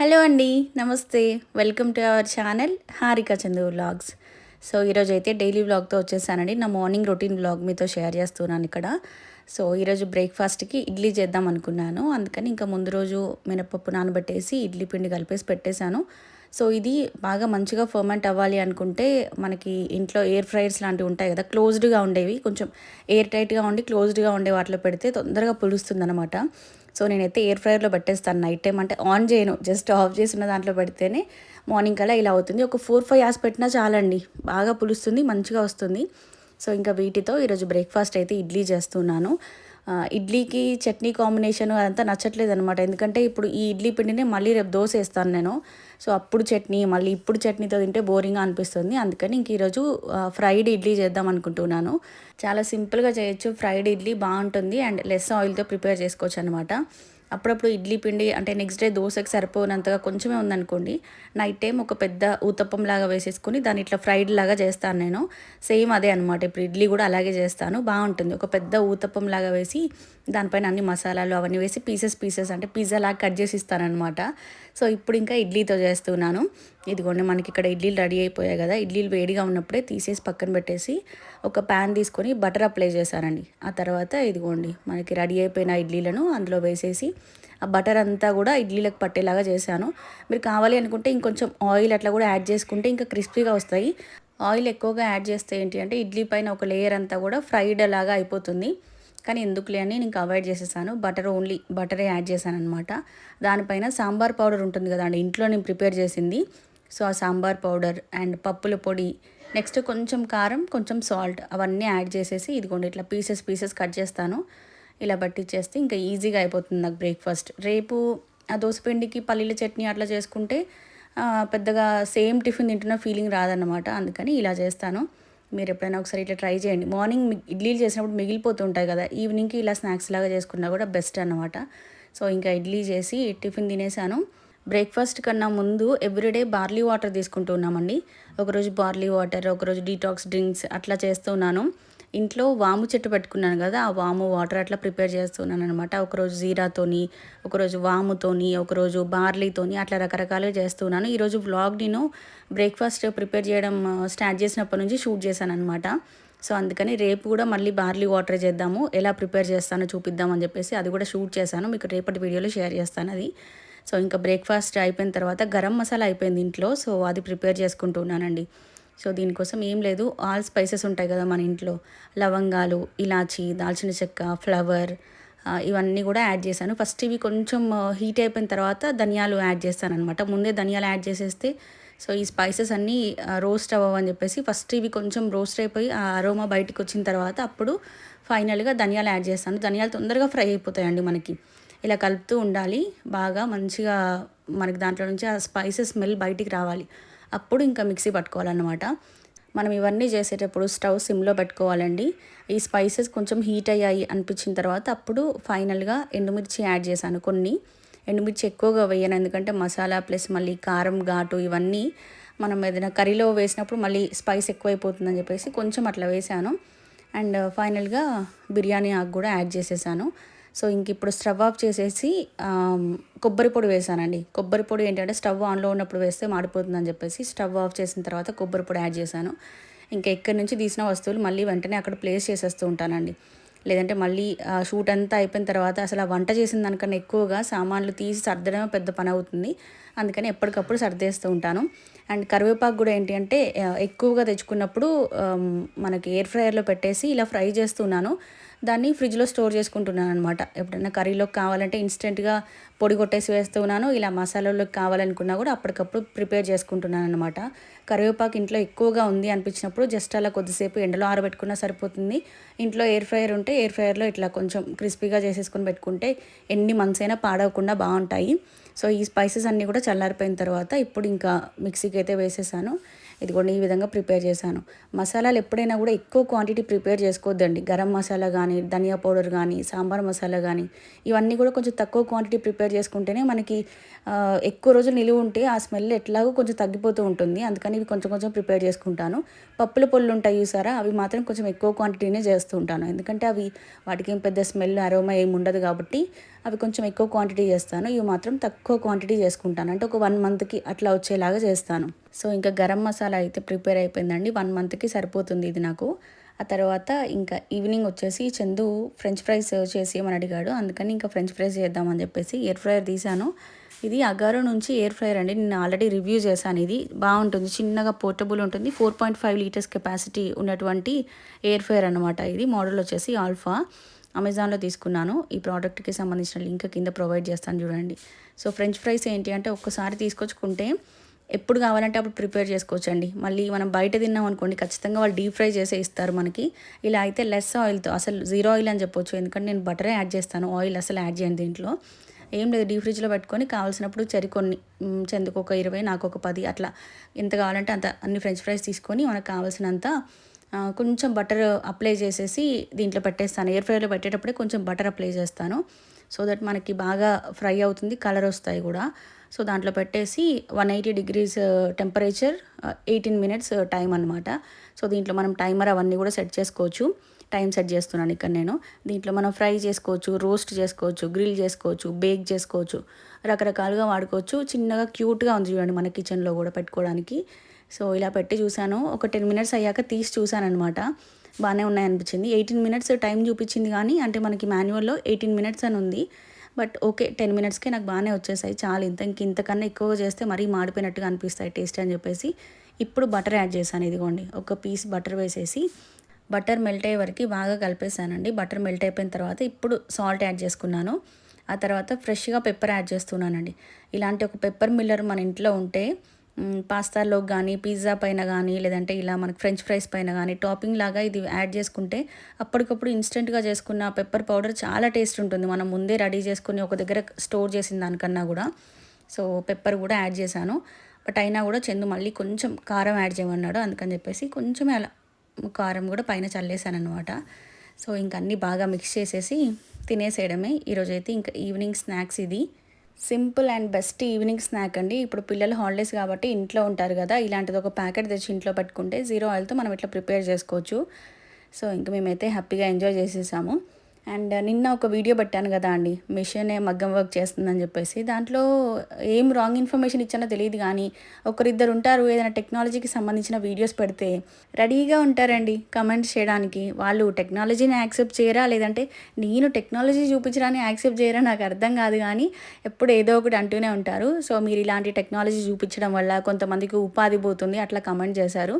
Hello అండి నమస్తే. Welcome to our channel Harika Chandu vlogs. So ఈరోజు అయితే డైలీ వ్లాగ్తో వచ్చేసానండి. నా మార్నింగ్ రొటీన్ వ్లాగ్ మీతో షేర్ చేస్తున్నాను ఇక్కడ. సో ఈరోజు బ్రేక్ఫాస్ట్కి ఇడ్లీ చేద్దాం అనుకున్నాను. అందుకని ఇంకా ముందు రోజు మినపప్పు నానబెట్టేసి ఇడ్లీ పిండి కలిపేసి పెట్టేశాను. సో ఇది బాగా మంచిగా ఫర్మెంట్ అవ్వాలి అనుకుంటే మనకి ఇంట్లో ఎయిర్ ఫ్రైయర్స్ లాంటివి ఉంటాయి కదా క్లోజ్డ్గా ఉండేవి. కొంచెం ఎయిర్ టైట్గా ఉండి క్లోజ్డ్గా ఉండే వాటిలో పెడితే తొందరగా పులుస్తుంది అనమాట సో నేనైతే ఎయిర్ ఫ్రైయర్లో పెట్టేస్తాను నైట్ టైం అంటే ఆన్ చేయను జస్ట్ ఆఫ్ చేసిన దాంట్లో పెడితేనే మార్నింగ్ కల్లా ఇలా అవుతుంది. ఒక ఫోర్ ఫైవ్ అవర్స్ పెట్టినా చాలండి బాగా పులుస్తుంది మంచిగా వస్తుంది. సో ఇంకా వీటితో ఈరోజు బ్రేక్ఫాస్ట్ అయితే ఇడ్లీ చేస్తున్నాను. ఇడ్లీకి చట్నీ కాంబినేషన్ అదంతా నచ్చట్లేదు అనమాట ఎందుకంటే ఇప్పుడు ఈ ఇడ్లీ పిండిని మళ్ళీ రేపు దోశ వేస్తాను నేను. సో అప్పుడు చట్నీ మళ్ళీ ఇప్పుడు చట్నీతో తింటే బోరింగ్గా అనిపిస్తుంది. అందుకని ఇంక ఈరోజు ఫ్రైడ్ ఇడ్లీ చేద్దాం అనుకుంటున్నాను. చాలా సింపుల్గా చేయొచ్చు. ఫ్రైడ్ ఇడ్లీ బాగుంటుంది అండ్ లెస్ ఆయిల్తో ప్రిపేర్ చేసుకోవచ్చు అనమాట అప్పుడప్పుడు ఇడ్లీ పిండి అంటే నెక్స్ట్ డే దోశకి సరిపోనంతగా కొంచెమే ఉందనుకోండి నైట్ టైం ఒక పెద్ద ఊతప్పం లాగా వేసేసుకుని దాన్ని ఇట్లా ఫ్రైడ్ లాగా చేస్తాను నేను. సేమ్ అదే అనమాట ఇప్పుడు ఇడ్లీ కూడా అలాగే చేస్తాను. బాగుంటుంది. ఒక పెద్ద ఊతప్పం లాగా వేసి దానిపైన అన్ని మసాలాలు అవన్నీ వేసి పీసెస్ పీసెస్ అంటే పిజ్జా లాగా కట్ చేసి ఇస్తానమాట సో ఇప్పుడు ఇంకా ఇడ్లీతో చేస్తున్నాను. ఇదిగోండి మనకి ఇక్కడ ఇడ్లీలు రెడీ అయిపోయాయి కదా. ఇడ్లీలు వేడిగా ఉన్నప్పుడే తీసేసి పక్కన పెట్టేసి ఒక ప్యాన్ తీసుకొని బటర్ అప్లై చేశానండి. ఆ తర్వాత ఇదిగోండి మనకి రెడీ అయిపోయిన ఇడ్లీలను అందులో వేసేసి ఆ బటర్ అంతా కూడా ఇడ్లీలకు పట్టేలాగా చేశాను. మీరు కావాలి అనుకుంటే ఇంకొంచెం ఆయిల్ అట్లా కూడా యాడ్ చేసుకుంటే ఇంకా క్రిస్పీగా వస్తాయి. ఆయిల్ ఎక్కువగా యాడ్ చేస్తే ఏంటి అంటే ఇడ్లీ పైన ఒక లేయర్ అంతా కూడా ఫ్రైడ్ లాగా అయిపోతుంది. కానీ ఎందుకులే అని నేను అవాయిడ్ చేసేసాను. బటర్ ఓన్లీ బటరే యాడ్ చేశాను అనమాట దానిపైన సాంబార్ పౌడర్ ఉంటుంది కదండి ఇంట్లో నేను ప్రిపేర్ చేసింది. సో ఆ సాంబార్ పౌడర్ అండ్ పప్పుల పొడి నెక్స్ట్ కొంచెం కారం కొంచెం సాల్ట్ అవన్నీ యాడ్ చేసేసి ఇదిగోండి ఇట్లా పీసెస్ పీసెస్ కట్ చేస్తాను. ఇలా పట్టించేస్తే ఇంకా ఈజీగా అయిపోతుంది నాకు బ్రేక్ఫాస్ట్. రేపు ఆ దోసపిండికి పల్లీల చట్నీ అట్లా చేసుకుంటే పెద్దగా సేమ్ టిఫిన్ తింటున్న ఫీలింగ్ రాదన్నమాట. అందుకని ఇలా చేస్తాను. మీరు ఎప్పుడైనా ఒకసారి ఇట్లా ట్రై చేయండి. మార్నింగ్ ఇడ్లీలు చేసినప్పుడు మిగిలిపోతుంటాయి కదా ఈవినింగ్కి ఇలా స్నాక్స్ లాగా చేసుకున్నా కూడా బెస్ట్ అనమాట సో ఇంకా ఇడ్లీ చేసి టిఫిన్ తినేసాను. బ్రేక్ఫాస్ట్ కన్నా ముందు ఎవ్రీడే బార్లీ వాటర్ తీసుకుంటూ ఉన్నామండి. ఒకరోజు బార్లీ వాటర్ ఒకరోజు డీటాక్స్ డ్రింక్స్ అట్లా చేస్తున్నాను ఇంట్లో వాము చెట్టు పెట్టుకున్నాను కదా ఆ వాము వాటర్ అట్లా ప్రిపేర్ చేస్తున్నాను అనమాట ఒకరోజు జీరాతోని ఒకరోజు వాముతోని ఒకరోజు బార్లీతోని అట్లా రకరకాలుగా చేస్తున్నాను ఈరోజు వ్లాగ్ నేను బ్రేక్ఫాస్ట్ ప్రిపేర్ చేయడం స్టార్ట్ చేసినప్పటి నుంచి షూట్ చేశాను అనమాట సో అందుకని రేపు కూడా మళ్ళీ బార్లీ వాటర్ చేద్దాము ఎలా ప్రిపేర్ చేస్తానో చూపిద్దామని చెప్పేసి అది కూడా షూట్ చేశాను. మీకు రేపటి వీడియోలో షేర్ చేస్తాను అది. సో ఇంకా బ్రేక్ఫాస్ట్ అయిపోయిన తర్వాత గరం మసాలా అయిపోయింది ఇంట్లో. సో అది ప్రిపేర్ చేసుకుంటున్నానండి. సో దీనికోసం ఏం లేదు. ఆల్ స్పైసెస్ ఉంటాయి కదా మన ఇంట్లో. లవంగాలు ఇలాచి దాల్చిన చెక్క ఫ్లవర్ ఇవన్నీ కూడా యాడ్ చేశాను. ఫస్ట్ ఇవి కొంచెం హీట్ అయిపోయిన తర్వాత ధనియాలు యాడ్ చేస్తాను అనమాట ముందే ధనియాలు యాడ్ చేసేస్తే సో ఈ స్పైసెస్ అన్నీ రోస్ట్ అవ్వని చెప్పేసి ఫస్ట్ ఇవి కొంచెం రోస్ట్ అయిపోయి ఆ అరోమా బయటకు వచ్చిన తర్వాత అప్పుడు ఫైనల్గా ధనియాలు యాడ్ చేస్తాను. ధనియాలు తొందరగా ఫ్రై అయిపోతాయండి మనకి. ఇలా కలుపుతూ ఉండాలి. బాగా మంచిగా మనకి దాంట్లో నుంచి ఆ స్పైసెస్ స్మెల్ బయటికి రావాలి. అప్పుడు ఇంకా మిక్సీ పట్టుకోవాలన్నమాట. మనం ఇవన్నీ చేసేటప్పుడు స్టవ్ సిమ్లో పెట్టుకోవాలండి. ఈ స్పైసెస్ కొంచెం హీట్ అయ్యాయి అనిపించిన తర్వాత అప్పుడు ఫైనల్గా ఎండుమిర్చి యాడ్ చేశాను కొన్ని. ఎండుమిర్చి ఎక్కువగా వేయను ఎందుకంటే మసాలా ప్లస్ మళ్ళీ కారం ఘాటు ఇవన్నీ మనం ఏదైనా కర్రీలో వేసినప్పుడు మళ్ళీ స్పైస్ ఎక్కువైపోతుందని చెప్పేసి కొంచెం అట్లా వేసాను అండ్ ఫైనల్గా బిర్యానీ ఆకు కూడా యాడ్ చేసేసాను. సో ఇంక ఇప్పుడు స్టవ్ ఆఫ్ చేసేసి కొబ్బరి పొడి వేసానండి. కొబ్బరి పొడి ఏంటంటే స్టవ్ ఆన్లో ఉన్నప్పుడు వేస్తే మాడిపోతుందని చెప్పేసి స్టవ్ ఆఫ్ చేసిన తర్వాత కొబ్బరి పొడి యాడ్ చేశాను. ఇంకా ఎక్కడి నుంచి తీసిన వస్తువులు మళ్ళీ వెంటనే అక్కడ ప్లేస్ చేసేస్తూ ఉంటానండి. లేదంటే మళ్ళీ షూట్ అంతా అయిపోయిన తర్వాత అసలు ఆ వంట చేసిన దానికన్నా ఎక్కువగా సామాన్లు తీసి సర్దడమే పెద్ద పని అవుతుంది. అందుకని ఎప్పటికప్పుడు సర్దేస్తూ ఉంటాను. అండ్ కరివేపాకు కూడా ఏంటి అంటే ఎక్కువగా తెచ్చుకున్నప్పుడు మనకి ఎయిర్ ఫ్రైయర్లో పెట్టేసి ఇలా ఫ్రై చేస్తున్నాను. దాన్ని ఫ్రిడ్జ్లో స్టోర్ చేసుకుంటున్నాను అనమాట ఎప్పుడైనా కర్రీలోకి కావాలంటే ఇన్స్టెంట్గా పొడి కొట్టేసి వేస్తున్నాను. ఇలా మసాలాలోకి కావాలనుకున్నా కూడా అప్పటికప్పుడు ప్రిపేర్ చేసుకుంటున్నాను అనమాట కరివేపాకు ఇంట్లో ఎక్కువగా ఉంది అనిపించినప్పుడు జస్ట్ అలా కొద్దిసేపు ఎండలో ఆరబెట్టుకున్నా సరిపోతుంది. ఇంట్లో ఎయిర్ ఫ్రైయర్ ఉంటే ఎయిర్ ఫ్రైయర్లో ఇట్లా కొంచెం క్రిస్పీగా చేసేసుకొని పెట్టుకుంటే ఎన్ని మంత్స్ అయినా పాడవకుండా బాగుంటాయి. సో ఈ స్పైసెస్ అన్నీ కూడా చల్లారిపోయిన తర్వాత ఇప్పుడు ఇంకా మిక్సీకి అయితే వేసేసాను. ఇదిగోండి ఈ విధంగా ప్రిపేర్ చేశాను. మసాలాలు ఎప్పుడైనా కూడా ఎక్కువ క్వాంటిటీ ప్రిపేర్ చేసుకోవద్దండి. గరం మసాలా కానీ ధనియా పౌడర్ కానీ సాంబార్ మసాలా కానీ ఇవన్నీ కూడా కొంచెం తక్కువ క్వాంటిటీ ప్రిపేర్ చేసుకుంటేనే మనకి ఎక్కువ రోజులు నిలువ ఉంటే ఆ స్మెల్ ఎట్లాగో కొంచెం తగ్గిపోతూ ఉంటుంది. అందుకని ఇవి కొంచెం కొంచెం ప్రిపేర్ చేసుకుంటాను. పప్పుల పొళ్ళు ఉంటాయి చూసారా? అవి మాత్రం కొంచెం ఎక్కువ క్వాంటిటీనే చేస్తూ ఉంటాను. ఎందుకంటే అవి వాటికి ఏం పెద్ద స్మెల్ అరోమా ఏమి ఉండదు కాబట్టి అవి కొంచెం ఎక్కువ క్వాంటిటీ చేస్తాను. ఇవి మాత్రం తక్కువ క్వాంటిటీ చేసుకుంటాను. అంటే ఒక వన్ మంత్కి అట్లా వచ్చేలాగా చేస్తాను. సో ఇంకా గరం మసాలా అయితే ప్రిపేర్ అయిపోయిందండి. వన్ మంత్కి సరిపోతుంది ఇది నాకు. ఆ తర్వాత ఇంకా ఈవినింగ్ వచ్చేసి చందు ఫ్రెంచ్ ఫ్రైస్ చేసి ఏమని అడిగాడు. అందుకని ఇంకా ఫ్రెంచ్ ఫ్రైస్ చేద్దామని చెప్పేసి ఎయిర్ ఫ్రైయర్ తీశాను. ఇది అగారో నుంచి ఎయిర్ ఫ్రైయర్ అండి. నేను ఆల్రెడీ రివ్యూ చేశాను ఇది. బాగుంటుంది. చిన్నగా పోర్టబుల్ ఉంటుంది. Four point five litres capacity ఉన్నటువంటి ఎయిర్ ఫ్రైయర్ అనమాట ఇది. మోడల్ వచ్చేసి ఆల్ఫా అమెజాన్లో తీసుకున్నాను. ఈ ప్రోడక్ట్కి సంబంధించిన లింక్ కింద ప్రొవైడ్ చేస్తాను చూడండి. సో ఫ్రెంచ్ ఫ్రైస్ ఏంటి అంటే ఒక్కసారి తీసుకొచ్చుకుంటే ఎప్పుడు కావాలంటే అప్పుడు ప్రిపేర్ చేసుకోవచ్చండి. మళ్ళీ మనం బయట తిన్నాం అనుకోండి ఖచ్చితంగా వాళ్ళు డీప్ ఫ్రై చేసే ఇస్తారు మనకి. ఇలా అయితే లెస్ ఆయిల్తో అసలు జీరో ఆయిల్ అని చెప్పొచ్చు ఎందుకంటే నేను బటరే యాడ్ చేస్తాను ఆయిల్ అసలు యాడ్ చేయండి దీంట్లో. ఏం లేదు డీప్ ఫ్రిడ్జ్లో పెట్టుకొని కావాల్సినప్పుడు చెరి కొన్ని చెందుకు ఒక ఇరవై నాకు ఒక పది అట్లా. ఎంత కావాలంటే అంత అన్ని ఫ్రెంచ్ ఫ్రైస్ తీసుకొని మనకు కావాల్సినంత కొంచెం బటర్ అప్లై చేసేసి దీంట్లో పెట్టేస్తాను. ఎయిర్ ఫ్రైలో పెట్టేటప్పుడే కొంచెం బటర్ అప్లై చేస్తాను. సో దట్ మనకి బాగా ఫ్రై అవుతుంది కలర్ వస్తాయి కూడా. సో దాంట్లో పెట్టేసి one eighty degrees temperature eighteen minutes time అనమాట సో దీంట్లో మనం టైమర్ అవన్నీ కూడా సెట్ చేసుకోవచ్చు. టైం సెట్ చేస్తున్నాను ఇక్కడ నేను. దీంట్లో మనం ఫ్రై చేసుకోవచ్చు రోస్ట్ చేసుకోవచ్చు గ్రిల్ చేసుకోవచ్చు బేక్ చేసుకోవచ్చు. రకరకాలుగా వాడుకోవచ్చు. చిన్నగా క్యూట్గా ఉంది చూడండి మన కిచెన్లో కూడా పెట్టుకోవడానికి. సో ఇలా పెట్టి చూశాను. ఒక టెన్ మినిట్స్ అయ్యాక తీసి చూశాను అనమాట బాగానే ఉన్నాయి అనిపించింది ఎయిటీన్ మినిట్స్ టైం చూపించింది కానీ అంటే మనకి మాన్యువల్లో ఎయిటీన్ మినిట్స్ అని ఉంది. బట్ ఓకే టెన్ మినిట్స్కే నాకు బాగానే వచ్చేసాయి. చాలు ఇంత ఇంక ఇంతకన్నా ఎక్కువ చేస్తే మరీ మాడిపోయినట్టుగా అనిపిస్తాయి టేస్ట్ అని చెప్పేసి. ఇప్పుడు బటర్ యాడ్ చేశాను ఇదిగోండి. ఒక పీస్ బటర్ వేసేసి బటర్ మెల్ట్ అయ్యే వరకు బాగా కలిపేసానండి బటర్ మెల్ట్ అయిపోయిన తర్వాత ఇప్పుడు సాల్ట్ యాడ్ చేసుకున్నాను. ఆ తర్వాత ఫ్రెష్గా పెప్పర్ యాడ్ చేస్తున్నానండి. ఇలాంటి ఒక పెప్పర్ మిల్లర్ మన ఇంట్లో ఉంటే పాస్తాలో కానీ పిజ్జా పైన కానీ లేదంటే ఇలా మనకి ఫ్రెంచ్ ఫ్రైస్ పైన కానీ టాపింగ్ లాగా ఇది యాడ్ చేసుకుంటే అప్పటికప్పుడు ఇన్స్టెంట్గా చేసుకున్న పెప్పర్ పౌడర్ చాలా టేస్ట్ ఉంటుంది. మనం ముందే రెడీ చేసుకుని ఒక దగ్గర స్టోర్ చేసిన దానికన్నా కూడా. సో పెప్పర్ కూడా యాడ్ చేశాను. బట్ అయినా కూడా చందు మళ్ళీ కొంచెం కారం యాడ్ చేయమన్నాడు. అందుకని చెప్పేసి కొంచెం అలా కారం కూడా పైన చల్లేసాను అనమాట సో ఇంక అన్నీ బాగా మిక్స్ చేసేసి తినేసేయడమే. ఈరోజైతే ఇంకా ఈవినింగ్ స్నాక్స్ ఇది. Simple and best evening snack అండి. ఇప్పుడు పిల్లలు హాలిడేస్ కాబట్టి ఇంట్లో ఉంటారు కదా ఇలాంటిది ఒక ప్యాకెట్ తెచ్చి ఇంట్లో పెట్టుకుంటే జీరో ఆయిల్తో మనం ఇట్లా ప్రిపేర్ చేసుకోవచ్చు. సో ఇంకా మేమైతే హ్యాపీగా ఎంజాయ్ చేసేసాము. అండ్ నిన్న ఒక వీడియో పెట్టాను కదా అండి. మిషన్ మగ్గం వర్క్ చేస్తుందని చెప్పేసి. దాంట్లో ఏం రాంగ్ ఇన్ఫర్మేషన్ ఇచ్చానో తెలియదు కానీ ఒకరిద్దరు ఉంటారు ఏదైనా టెక్నాలజీకి సంబంధించిన వీడియోస్ పెడితే రెడీగా ఉంటారండి కమెంట్స్ చేయడానికి. వాళ్ళు టెక్నాలజీని యాక్సెప్ట్ చేయరా? లేదంటే నేను టెక్నాలజీ చూపించడాన్ని యాక్సెప్ట్ చేయరా? నాకు అర్థం కాదు కానీ ఎప్పుడు ఏదో ఒకటి అంటూనే ఉంటారు. సో మీరు ఇలాంటి టెక్నాలజీ చూపించడం వల్ల కొంతమందికి ఉపాధి పోతుంది. అట్లా కమెంట్ చేశారు.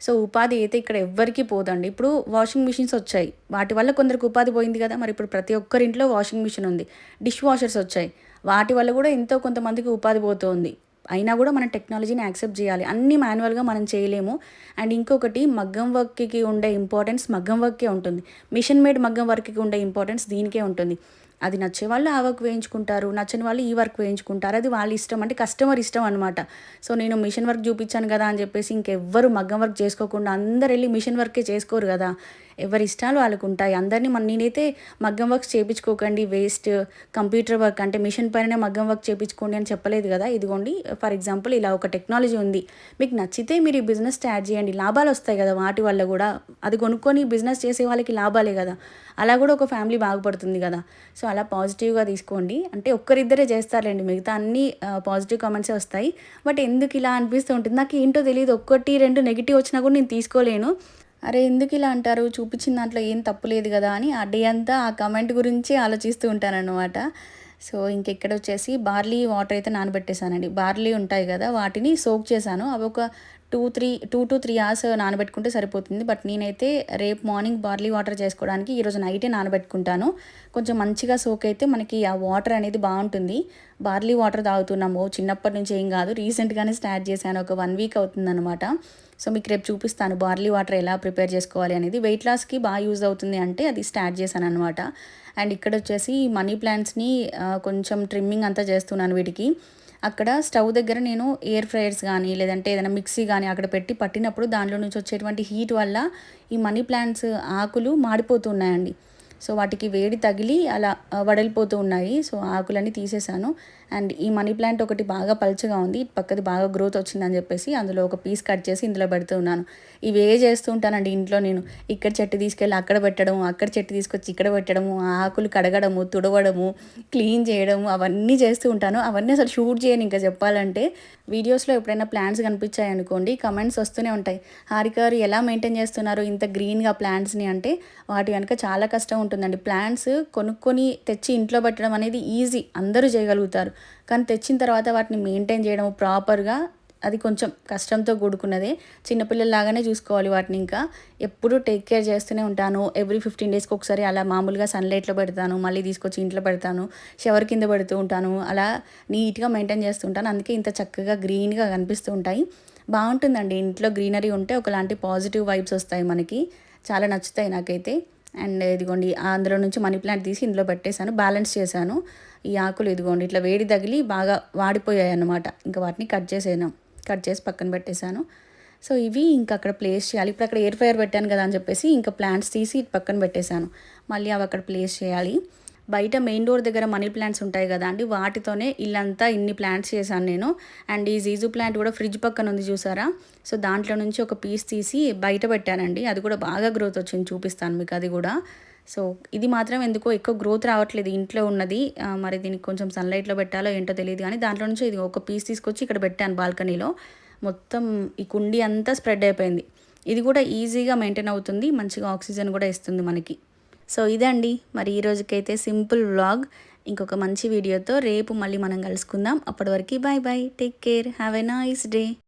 సో ఉపాధి అయితే ఇక్కడ ఎవ్వరికీ పోదండి. ఇప్పుడు వాషింగ్ మిషన్స్ వచ్చాయి. వాటి వల్ల కొందరికి ఉపాధి పోయింది కదా. మరి ఇప్పుడు ప్రతి ఒక్కరింట్లో వాషింగ్ మిషన్ ఉంది. డిష్ వాషర్స్ వచ్చాయి. వాటి వల్ల కూడా ఎంతో కొంతమందికి ఉపాధి పోతుంది. అయినా కూడా మనం టెక్నాలజీని యాక్సెప్ట్ చేయాలి. అన్ని మాన్యువల్గా మనం చేయలేము. అండ్ ఇంకొకటి మగ్గం వర్క్కి ఉండే ఇంపార్టెన్స్ మగ్గం వర్కే ఉంటుంది. మిషన్ మేడ్ మగ్గం వర్క్కి ఉండే ఇంపార్టెన్స్ దీనికే ఉంటుంది. అది నచ్చే వాళ్ళు ఆ వర్క్ వేయించుకుంటారు నచ్చని వాళ్ళు ఈ వర్క్ వేయించుకుంటారు. అది వాళ్ళ ఇష్టం. అంటే కస్టమర్ ఇష్టం అనమాట సో నేను మిషన్ వర్క్ చూపించాను కదా అని చెప్పేసి ఇంకెవ్వరు మగ్గం వర్క్ చేసుకోకుండా అందరు వెళ్ళి మిషన్ వర్కే చేసుకోరు కదా. ఎవరి ఇష్టాలు వాళ్ళకు ఉంటాయి అందరినీ మన నేనైతే మగ్గం వర్క్స్ చేయించుకోకండి వేస్ట్ కంప్యూటర్ వర్క్ అంటే మిషన్ పైన మగ్గం వర్క్ చేయించుకోండి అని చెప్పలేదు కదా. ఇదిగోండి ఫర్ ఎగ్జాంపుల్ ఇలా ఒక టెక్నాలజీ ఉంది. మీకు నచ్చితే మీరు ఈ బిజినెస్ స్టార్ట్ చేయండి. లాభాలు వస్తాయి కదా వాటి వల్ల కూడా. అది కొనుక్కొని బిజినెస్ చేసే వాళ్ళకి లాభాలే కదా. అలా కూడా ఒక ఫ్యామిలీ బాగుపడుతుంది కదా. సో అలా పాజిటివ్గా తీసుకోండి. అంటే ఒక్కరిద్దరే చేస్తారులేండి. మిగతా అన్ని పాజిటివ్ కామెంట్సే వస్తాయి. బట్ ఎందుకు ఇలా అనిపిస్తూ ఉంటుంది? నాకు ఏంటో తెలియదు ఒక్కటి రెండు నెగిటివ్ వచ్చినా కూడా నేను తీసుకోలేను. అరే ఎందుకు ఇలా అంటారు? చూపించిన దాంట్లో ఏం తప్పు లేదు కదా అని ఆ డే అంతా ఆ కమెంట్ గురించి ఆలోచిస్తూ ఉంటానన్నమాట. సో ఇంకెక్కడ వచ్చేసి బార్లీ వాటర్ అయితే నానబెట్టేశానండి. బార్లీ ఉంటాయి కదా వాటిని సోక్ చేశాను. అవి ఒక two three two to three hours నానబెట్టుకుంటే సరిపోతుంది. బట్ నేనైతే రేపు మార్నింగ్ బార్లీ వాటర్ చేసుకోవడానికి ఈరోజు నైటే నానబెట్టుకుంటాను. కొంచెం మంచిగా సోక్ అయితే మనకి ఆ వాటర్ అనేది బాగుంటుంది. బార్లీ వాటర్ తాగుతున్నాము. చిన్నప్పటి నుంచి ఏం కాదు. రీసెంట్గానే స్టార్ట్ చేశాను. ఒక వన్ వీక్ అవుతుందన్నమాట. సో మీకు రేపు చూపిస్తాను బార్లీ వాటర్ ఎలా ప్రిపేర్ చేసుకోవాలి అనేది. వెయిట్ లాస్కి బాగా యూజ్ అవుతుంది అంటే అది స్టార్ట్ చేశాను అనమాట అండ్ ఇక్కడ వచ్చేసి మనీ ప్లాంట్స్ని కొంచెం ట్రిమ్మింగ్ అంతా చేస్తున్నాను వీటికి. అక్కడ స్టవ్ దగ్గర నేను ఎయిర్ ఫ్రైయర్స్ కానీ లేదంటే ఏదైనా మిక్సీ కానీ అక్కడ పెట్టి పట్టినప్పుడు దానిలో నుంచి వచ్చేటువంటి హీట్ వల్ల ఈ మనీ ప్లాంట్స్ ఆకులు మాడిపోతున్నాయండి. సో వాటికి వేడి తగిలి అలా వడలిపోతూ ఉన్నాయి. సో ఆకులన్నీ తీసేసాను. అండ్ ఈ మనీ ప్లాంట్ ఒకటి బాగా పలుచగా ఉంది. ఇటు పక్కది బాగా గ్రోత్ వచ్చిందని చెప్పేసి అందులో ఒక పీస్ కట్ చేసి ఇందులో పెడుతూ ఉన్నాను. ఇవే చేస్తూ ఉంటానండి ఇంట్లో నేను? ఇక్కడ చెట్టు తీసుకెళ్ళి అక్కడ పెట్టడము అక్కడ చెట్టు తీసుకొచ్చి ఇక్కడ పెట్టడము ఆ ఆకులు కడగడము తుడవడము క్లీన్ చేయడము అవన్నీ చేస్తూ ఉంటాను. అవన్నీ అసలు షూట్ చేయను ఇంకా చెప్పాలంటే. వీడియోస్లో ఎప్పుడైనా ప్లాంట్స్ కనిపించాయి అనుకోండి కమెంట్స్ వస్తూనే ఉంటాయి. హారిక గారు ఎలా మెయింటైన్ చేస్తున్నారు ఇంత గ్రీన్గా ప్లాంట్స్ని అంటే వాటి కనుక చాలా కష్టం ఉంటుందండి. ప్లాంట్స్ కొనుక్కొని తెచ్చి ఇంట్లో పెట్టడం అనేది ఈజీ. అందరూ చేయగలుగుతారు. కానీ తెచ్చిన తర్వాత వాటిని మెయింటైన్ చేయడం ప్రాపర్గా అది కొంచెం కష్టంతో కూడుకున్నదే. చిన్నపిల్లల్లాగానే చూసుకోవాలి వాటిని ఇంకా. ఎప్పుడూ టేక్ కేర్ చేస్తూనే ఉంటాను. ఎవ్రీ ఫిఫ్టీన్ డేస్కి ఒకసారి అలా మామూలుగా సన్లైట్లో పెడతాను. మళ్ళీ తీసుకొచ్చి ఇంట్లో పెడతాను. షవర్ కింద పెడుతూ ఉంటాను. అలా నీట్గా మెయింటైన్ చేస్తుంటాను అందుకే ఇంత చక్కగా గ్రీన్గా కనిపిస్తూ ఉంటాయి. బాగుంటుందండి. ఇంట్లో గ్రీనరీ ఉంటే ఒకలాంటి పాజిటివ్ వైబ్స్ వస్తాయి మనకి. చాలా నచ్చుతాయి నాకైతే. అండ్ ఇదిగోండి అందులో నుంచి మనీ ప్లాంట్ తీసి ఇందులో పెట్టేశాను. బ్యాలెన్స్ చేశాను. ఈ ఆకులు ఇదిగోండి ఇట్లా వేడి తగిలి బాగా వాడిపోయాయి అన్నమాట ఇంకా వాటిని కట్ చేసాను కట్ చేసి పక్కన పెట్టేశాను. సో ఇవి ఇంకా అక్కడ ప్లేస్ చేయాలి. ఇప్పుడు అక్కడ ఎయిర్ ఫైర్ పెట్టాను కదా అని చెప్పేసి ఇంకా ప్లాంట్స్ తీసి పక్కన పెట్టేశాను. మళ్ళీ అవి అక్కడ ప్లేస్ చేయాలి. బయట మెయిన్ డోర్ దగ్గర మనీ ప్లాంట్స్ ఉంటాయి కదా అండి వాటితోనే ఇల్లంతా ఇన్ని ప్లాంట్స్ చేశాను నేను. అండ్ ఈ జీజు ప్లాంట్ కూడా ఫ్రిడ్జ్ పక్కన ఉంది చూసారా? సో దాంట్లో నుంచి ఒక పీస్ తీసి బయట పెట్టానండి. అది కూడా బాగా గ్రోత్ వచ్చింది చూపిస్తాను మీకు అది కూడా. సో ఇది మాత్రం ఎందుకో ఎక్కువ గ్రోత్ రావట్లేదు ఇంట్లో ఉన్నది. మరి దీనికి కొంచెం సన్లైట్లో పెట్టాలో ఏంటో తెలియదు కానీ దాంట్లో నుంచి ఇది ఒక పీస్ తీసుకొచ్చి ఇక్కడ పెట్టాను బాల్కనీలో. మొత్తం ఈ కుండీ అంతా స్ప్రెడ్ అయిపోయింది. ఇది కూడా ఈజీగా మెయింటైన్ అవుతుంది. మంచిగా ఆక్సిజన్ కూడా ఇస్తుంది మనకి. సో ఇదండి మరి ఈ రోజుకైతే సింపుల్ వ్లాగ్ ఇంకొక మంచి వీడియోతో రేపు మళ్ళీ మనం కలుసుకుందాం. అప్పటి వరకు bye bye take care have a nice day